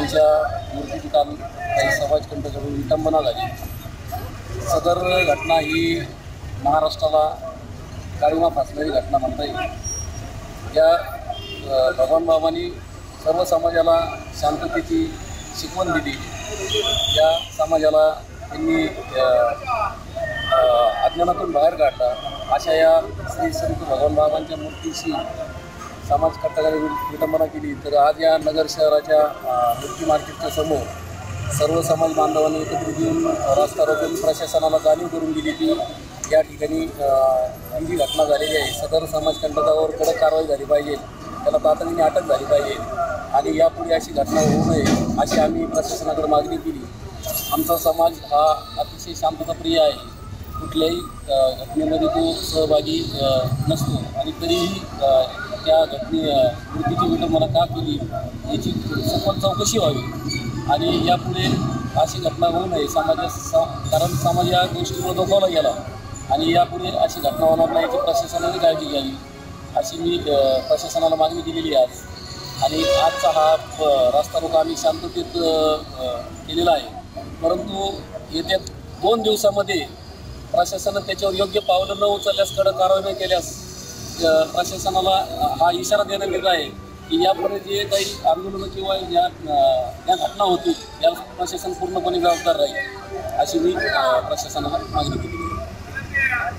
त्यांच्या मूर्तीची काल काही समाजकंटकडून विटंबना झाली. सदर घटना ही महाराष्ट्राला काळीमा फासणारी घटना म्हणता येईल. या भगवान बाबांनी सर्व समाजाला शांततेची शिकवण दिली. या समाजाला त्यांनी अज्ञानातून बाहेर काढला. अशा या श्री संत भगवान बाबांच्या मूर्तीशी समाज कट्टाकडे विटंबना केली तर आज या नगर शहराच्या मुक्ती मार्केटच्या समोर सर्व समाज बांधवांनी एकत्रित येऊन रस्ता रोखून प्रशासनाला जाणीव करून दिली की या ठिकाणी ही जी घटना झालेली आहे सदर समाज कंटकावर कडक कारवाई झाली पाहिजे त्याला तातडीने अटक झाली पाहिजे आणि यापुढे अशी घटना होऊ नये अशी आम्ही प्रशासनाकडे मागणी केली. आमचा समाज हा अतिशय शांतताप्रिय आहे. कुठल्याही घटनेमध्ये तो सहभागी नसतो आणि तरीही त्या घटने अ, मृत्यूची विटंबना का केली याची सखोल चौकशी व्हावी. आणि यापुढे अशी घटना होऊ नये समाजा सा कारण समाज या गोष्टीवर धोकावला गेला. आणि यापुढे अशी घटना होणार नाही याची प्रशासनाने काळजी घ्यावी. अशी मी प्रशासनाला मागणी केलेली आहे आज. आणि आजचा हा प- रस्ता आम्ही शांततेत केलेला आहे. परंतु येत्या दोन दिवसामध्ये प्रशासनानं त्याच्यावर योग्य पावलं न उचलल्यास कडक कारवाई न केल्यास प्रशासनाला हा इशारा देण्यात येत आहे की यापुढे जे काही आंदोलनं किंवा या ज्या या घटना होतील या प्रशासन पूर्णपणे जबाबदार राहील अशी मी प्रशासनाला मागणी केली.